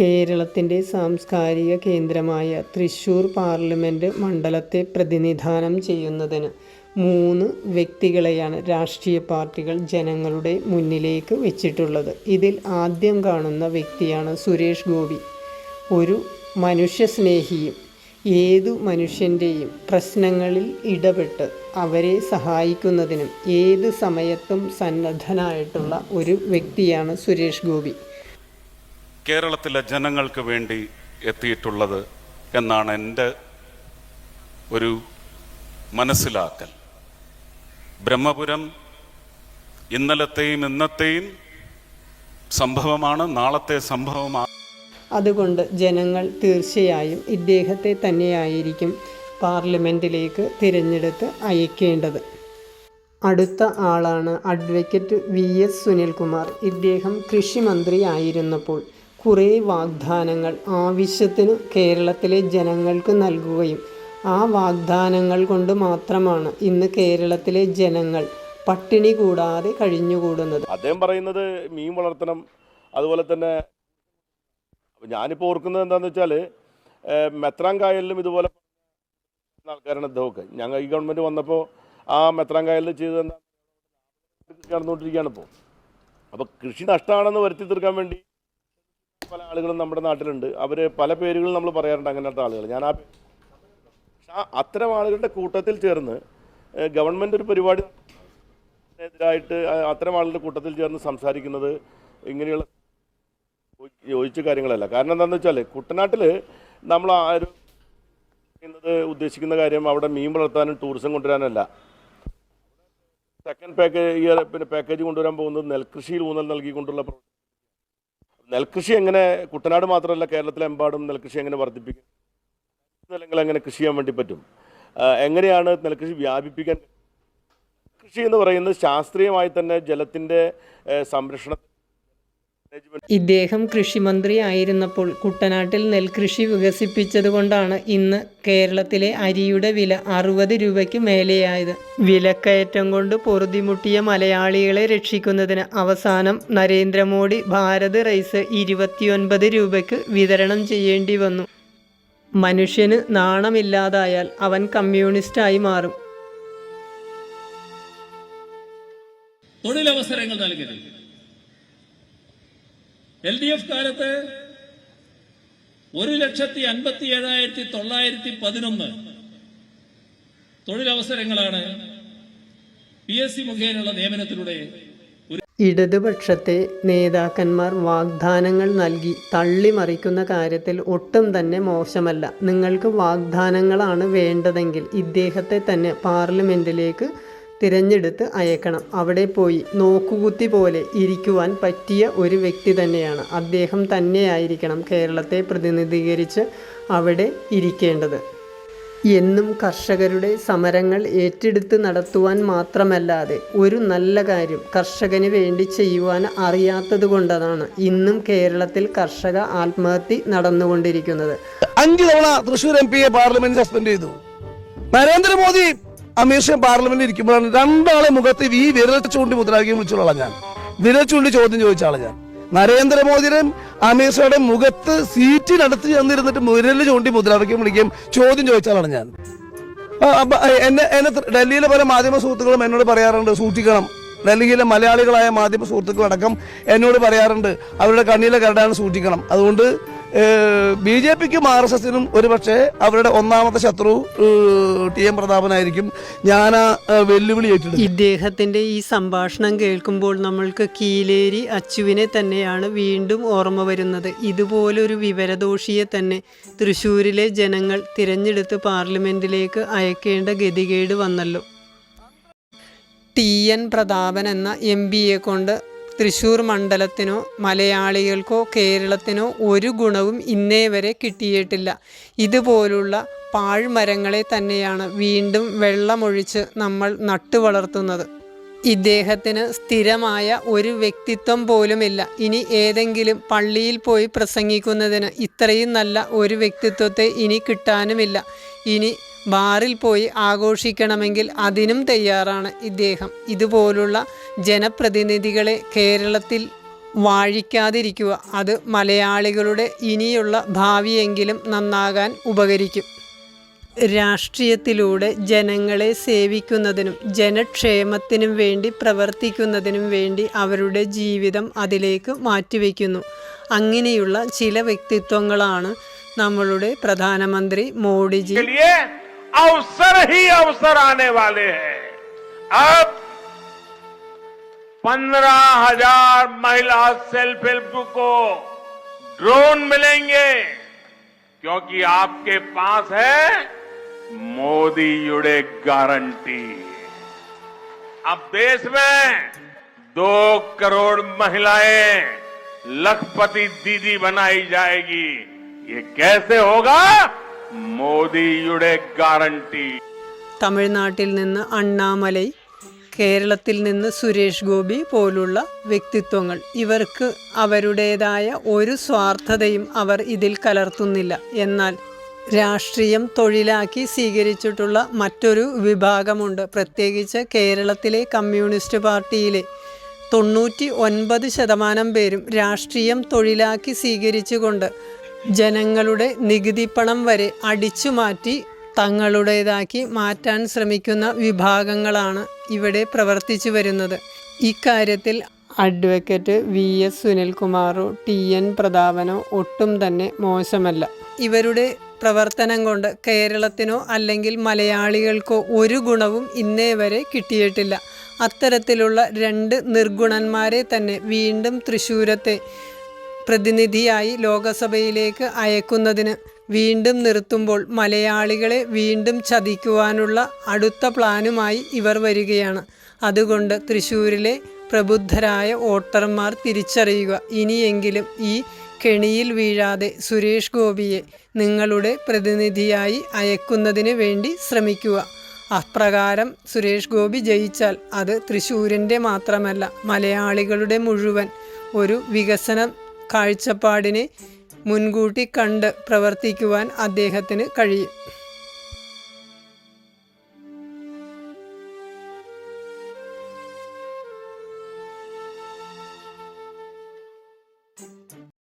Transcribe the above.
കേരളത്തിന്റെ സാംസ്കാരിക കേന്ദ്രമായ തൃശ്ശൂർ പാർലമെന്റ് മണ്ഡലത്തെ പ്രതിനിധാനം ചെയ്യുന്നതിന് മൂന്ന് വ്യക്തികളെയാണ് രാഷ്ട്രീയ പാർട്ടികൾ ജനങ്ങളുടെ മുന്നിലേക്ക് വെച്ചിട്ടുള്ളത്. ഇതിൽ ആദ്യം കാണുന്ന വ്യക്തിയാണ് സുരേഷ് ഗോപി. ഒരു മനുഷ്യസ്നേഹിയും ഏതു മനുഷ്യന്റെയും പ്രശ്നങ്ങളിൽ ഇടപെട്ട് അവരെ സഹായിക്കുന്നതിനും ഏത് സമയത്തും സന്നദ്ധനായിട്ടുള്ള ഒരു വ്യക്തിയാണ് സുരേഷ് ഗോപി. കേരളത്തിലെ ജനങ്ങൾക്ക് വേണ്ടി എത്തിയിട്ടുള്ളത് എന്നാണ് എന്റെ ഒരു മനസ്സിലാക്കൽ. ബ്രഹ്മപുരം ഇന്നലത്തെയും ഇന്നത്തെയും സംഭവമാണ് നാളത്തെ സംഭവമാണ് അതുകൊണ്ട് ജനങ്ങൾ തീർച്ചയായും ഇദ്ദേഹത്തെ തന്നെയായിരിക്കും പാർലമെന്റിലേക്ക് തിരഞ്ഞെടുത്ത് അയക്കേണ്ടത്. അടുത്ത ആളാണ് അഡ്വക്കേറ്റ് വി എസ് സുനിൽകുമാർ. ഇദ്ദേഹം കൃഷിമന്ത്രി ആയിരുന്നപ്പോൾ കുറേ വാഗ്ദാനങ്ങൾ ആവശ്യത്തിന് കേരളത്തിലെ ജനങ്ങൾക്ക് നൽകുകയും ആ വാഗ്ദാനങ്ങൾ കൊണ്ട് മാത്രമാണ് ഇന്ന് കേരളത്തിലെ ജനങ്ങൾ പട്ടിണി കൂടാതെ കഴിഞ്ഞുകൂടുന്നത്. അദ്ദേഹം പറയുന്നത് മീൻ വളർത്തണം അതുപോലെ തന്നെ ഞാനിപ്പോൾ ഓർക്കുന്നത് എന്താണെന്ന് വെച്ചാൽ മെത്രാങ്കായലിലും ഇതുപോലെ ആൾക്കാരാണ് ഇദ്ദേഹമൊക്കെ. ഞങ്ങൾ ഈ ഗവൺമെന്റ് വന്നപ്പോൾ ആ മെത്രാങ്കായലിൽ ചെയ്തത് നടന്നുകൊണ്ടിരിക്കുകയാണ് ഇപ്പോൾ അപ്പോൾ കൃഷി നഷ്ടമാണെന്ന് വരുത്തി തീർക്കാൻ വേണ്ടി പല ആളുകളും നമ്മുടെ നാട്ടിലുണ്ട്. അവർ പല പേരുകളും നമ്മൾ പറയാറുണ്ട് അങ്ങനത്തെ ആളുകൾ ഞാൻ ആ അത്തരം ആളുകളുടെ കൂട്ടത്തിൽ ചേർന്ന് ഗവൺമെന്റ് ഒരു പരിപാടി എതിരായിട്ട് അത്തരം ആളുകളുടെ കൂട്ടത്തിൽ ചേർന്ന് സംസാരിക്കുന്നത് ഇങ്ങനെയുള്ള യോജി- യോജിച്ച കാര്യങ്ങളല്ല. കാരണം എന്താണെന്ന് വെച്ചാൽ കുട്ടനാട്ടിൽ നമ്മൾ ആരും ഉദ്ദേശിക്കുന്ന കാര്യം അവിടെ മീൻ വളർത്താനും ടൂറിസം കൊണ്ടുവരാനല്ല. സെക്കൻഡ് പാക്കേജ് ഇയർ പിന്നെ പാക്കേജ് കൊണ്ടുവരാൻ പോകുന്നത് നെൽകൃഷിയിൽ ഊന്നൽ നൽകിക്കൊണ്ടുള്ള പ്രവർത്തനം നെൽകൃഷി എങ്ങനെ കുട്ടനാട് മാത്രമല്ല കേരളത്തിലെമ്പാടും നെൽകൃഷി എങ്ങനെ വർദ്ധിപ്പിക്കും നിലങ്ങൾ എങ്ങനെ കൃഷി ചെയ്യാൻ വേണ്ടി പറ്റും? എങ്ങനെയാണ് നെൽകൃഷി വ്യാപിപ്പിക്കാൻ കൃഷി എന്ന് പറയുന്നത് ശാസ്ത്രീയമായി തന്നെ ജലത്തിന്റെ സംരക്ഷണ ഇദ്ദേഹം കൃഷിമന്ത്രി ആയിരുന്നപ്പോൾ കുട്ടനാട്ടിൽ നെൽകൃഷി വികസിപ്പിച്ചതുകൊണ്ടാണ് ഇന്ന് കേരളത്തിലെ അരിയുടെ വില അറുപത് രൂപയ്ക്ക് മേലെയായത്. വിലക്കയറ്റം കൊണ്ട് പൊറുതിമുട്ടിയ മലയാളികളെ രക്ഷിക്കുന്നതിന് അവസാനം നരേന്ദ്രമോദി ഭാരത് റൈസ് ഇരുപത്തിയൊൻപത് രൂപയ്ക്ക് വിതരണം ചെയ്യേണ്ടി വന്നു. മനുഷ്യന് നാണമില്ലാതായാൽ അവൻ കമ്മ്യൂണിസ്റ്റായി മാറും. തൊഴിലവസരങ്ങൾ നൽകരുത്. എൽ ഡി എഫ് കാലത്ത് ഒരു ലക്ഷത്തി അൻപത്തി ഏഴായിരത്തി തൊള്ളായിരത്തി പതിനൊന്ന് തൊഴിലവസരങ്ങളാണ് പി എസ് സി മുഖേനയുള്ള നിയമനത്തിലൂടെ ഇടതുപക്ഷത്തെ നേതാക്കന്മാർ വാഗ്ദാനങ്ങൾ നൽകി തള്ളിമറിക്കുന്ന കാര്യത്തിൽ ഒട്ടും തന്നെ മോശമല്ല. നിങ്ങൾക്ക് വാഗ്ദാനങ്ങളാണ് വേണ്ടതെങ്കിൽ ഇദ്ദേഹത്തെ തന്നെ പാർലമെന്റിലേക്ക് തിരഞ്ഞെടുത്ത് അയക്കണം. അവിടെ പോയി നോക്കുകുത്തി പോലെ ഇരിക്കുവാൻ പറ്റിയ ഒരു വ്യക്തി തന്നെയാണ്. അദ്ദേഹം തന്നെയായിരിക്കണം കേരളത്തെ പ്രതിനിധീകരിച്ച് അവിടെ ഇരിക്കേണ്ടത്. എന്നും കർഷകരുടെ സമരങ്ങൾ ഏറ്റെടുത്ത് നടത്തുവാൻ മാത്രമല്ലാതെ ഒരു നല്ല കാര്യം കർഷകന് വേണ്ടി ചെയ്യുവാൻ അറിയാത്തത് കൊണ്ടതാണ് ഇന്നും കേരളത്തിൽ കർഷക ആത്മഹത്യ നടന്നുകൊണ്ടിരിക്കുന്നത്. അഞ്ച് തവണ തൃശ്ശൂർ എം പിയെ പാർലമെന്റ് സസ്പെൻഡ് ചെയ്തു. നരേന്ദ്രമോദി അമീർ പാർലമെന്റിൽ ഇരിക്കുമ്പോഴാണ് രണ്ടാളെ മുഖത്ത് ഈ വിരൽ ചൂണ്ടി മുദ്രാവാക്യം വിളിച്ചുള്ള ഞാൻ. വിരൽ ചൂണ്ടി ചോദ്യം ചോദിച്ച ആളെ ഞാൻ. നരേന്ദ്രമോദിയുടെയും അമീർ ഷായുടെ മുഖത്ത് സീറ്റിനടുത്ത് ചെന്നിരുന്നിട്ട് വിരൽ ചൂണ്ടി മുദ്രാവാക്യം വിളിക്കുകയും ചോദ്യം ചോദിച്ചാളാണ് ഞാൻ. എന്നെ എന്നെ ഡൽഹിയിലെ പല മാധ്യമ സുഹൃത്തുക്കളും എന്നോട് പറയാറുണ്ട് സൂക്ഷിക്കണം. ഡൽഹിയിലെ മലയാളികളായ മാധ്യമ സുഹൃത്തുക്കളടക്കം എന്നോട് പറയാറുണ്ട് അവരുടെ കണ്ണിലെ കരടാണ് സൂക്ഷിക്കണം. അതുകൊണ്ട് ബി ജെ പിക്കും ആർ എസ് എസിനും ഒരുപക്ഷെ അവരുടെ ഒന്നാമത്തെ ശത്രു ടി എം പ്രതാപനായിരിക്കും. ഞാൻ ആ വെല്ലുവിളി ഏറ്റെടുത്തു. ഇദ്ദേഹത്തിന്റെ ഈ സംഭാഷണം കേൾക്കുമ്പോൾ നമ്മൾക്ക് കീലേരി അച്ചുവിനെ തന്നെയാണ് വീണ്ടും ഓർമ്മ വരുന്നത്. ഇതുപോലൊരു വിവരദോഷിയെ തന്നെ തൃശ്ശൂരിലെ ജനങ്ങൾ തിരഞ്ഞെടുത്ത് പാർലമെന്റിലേക്ക് അയക്കേണ്ട ഗതികേട് വന്നല്ലോ. ടി എൻ പ്രതാപൻ എന്ന എം പിയെ കൊണ്ട് തൃശ്ശൂർ മണ്ഡലത്തിനോ മലയാളികൾക്കോ കേരളത്തിനോ ഒരു ഗുണവും ഇന്നേ വരെ കിട്ടിയിട്ടില്ല. ഇതുപോലുള്ള പാഴ്മരങ്ങളെ തന്നെയാണ് വീണ്ടും വെള്ളമൊഴിച്ച് നമ്മൾ നട്ടു വളർത്തുന്നത്. ഇദ്ദേഹത്തിന് സ്ഥിരമായ ഒരു വ്യക്തിത്വം പോലുമില്ല. ഇനി ഏതെങ്കിലും പള്ളിയിൽ പോയി പ്രസംഗിക്കുന്നതിന് ഇത്രയും നല്ല ഒരു വ്യക്തിത്വത്തെ ഇനി കിട്ടാനുമില്ല. ഇനി ബാറിൽ പോയി ആഘോഷിക്കണമെങ്കിൽ അതിനും തയ്യാറാണ് ഇദ്ദേഹം. ഇതുപോലുള്ള ജനപ്രതിനിധികളെ കേരളത്തിൽ വാഴിക്കാതിരിക്കുക. അത് മലയാളികളുടെ ഇനിയുള്ള ഭാവിയെങ്കിലും നന്നാകാൻ ഉപകരിക്കും. രാഷ്ട്രീയത്തിലൂടെ ജനങ്ങളെ സേവിക്കുന്നതിനും ജനക്ഷേമത്തിനും വേണ്ടി പ്രവർത്തിക്കുന്നതിനും വേണ്ടി അവരുടെ ജീവിതം അതിലേക്ക് മാറ്റിവെക്കുന്നു. അങ്ങനെയുള്ള ചില വ്യക്തിത്വങ്ങളാണ് നമ്മളുടെ പ്രധാനമന്ത്രി മോഡിജി. अवसर ही अवसर आने वाले हैं। अब पंद्रह हज़ार महिला सेल्फ हेल्प ग्रुप को ड्रोन मिलेंगे, क्योंकि आपके पास है मोदी युड़े गारंटी। अब देश में दो करोड़ महिलाएँ लखपति दीदी बनाई जाएगी। ये कैसे होगा? മോദിയുടെ ഗ്യാരണ്ടി തമിഴ്നാട്ടിൽ നിന്ന് അണ്ണാമലൈ കേരളത്തിൽ നിന്ന് സുരേഷ് ഗോപി പോലുള്ള വ്യക്തിത്വങ്ങൾ. ഇവർക്ക് അവരുടേതായ ഒരു സ്വാർത്ഥതയും അവർ ഇതിൽ കലർത്തുന്നില്ല. എന്നാൽ രാഷ്ട്രീയം തൊഴിലാക്കി സ്വീകരിച്ചിട്ടുള്ള മറ്റൊരു വിഭാഗമുണ്ട്. പ്രത്യേകിച്ച് കേരളത്തിലെ കമ്മ്യൂണിസ്റ്റ് പാർട്ടിയിലെ തൊണ്ണൂറ്റി ഒൻപത് ശതമാനം പേരും രാഷ്ട്രീയം തൊഴിലാക്കി സ്വീകരിച്ചുകൊണ്ട് ജനങ്ങളുടെ നികുതി പണം വരെ അടിച്ചു മാറ്റി തങ്ങളുടേതാക്കി മാറ്റാൻ ശ്രമിക്കുന്ന വിഭാഗങ്ങളാണ് ഇവിടെ പ്രവർത്തിച്ചു വരുന്നത്. ഇക്കാര്യത്തിൽ അഡ്വക്കേറ്റ് വി എസ് സുനിൽകുമാറോ ടി എൻ പ്രതാപനോ ഒട്ടും തന്നെ മോശമല്ല. ഇവരുടെ പ്രവർത്തനം കൊണ്ട് കേരളത്തിനോ അല്ലെങ്കിൽ മലയാളികൾക്കോ ഒരു ഗുണവും ഇന്നേ വരെ കിട്ടിയിട്ടില്ല. അത്തരത്തിലുള്ള രണ്ട് നിർഗുണന്മാരെ തന്നെ വീണ്ടും തൃശ്ശൂരത്തെ പ്രതിനിധിയായി ലോകസഭയിലേക്ക് അയക്കുന്നതിന് വീണ്ടും നിർത്തുമ്പോൾ മലയാളികളെ വീണ്ടും ചതിക്കുവാനുള്ള അടുത്ത പ്ലാനുമായി ഇവർ വരികയാണ്. അതുകൊണ്ട് തൃശ്ശൂരിലെ പ്രബുദ്ധരായ വോട്ടർമാർ തിരിച്ചറിയുക. ഇനിയെങ്കിലും ഈ കെണിയിൽ വീഴാതെ സുരേഷ് ഗോപിയെ നിങ്ങളുടെ പ്രതിനിധിയായി അയക്കുന്നതിന് വേണ്ടി ശ്രമിക്കുക. അപ്രകാരം സുരേഷ് ഗോപി ജയിച്ചാൽ അത് തൃശ്ശൂരിന്റെ മാത്രമല്ല മലയാളികളുടെ മുഴുവൻ ഒരു വികസന കാഴ്ചപ്പാടിനെ മുൻകൂട്ടി കണ്ട് പ്രവർത്തിക്കുവാൻ അദ്ദേഹത്തിന് കഴിയും.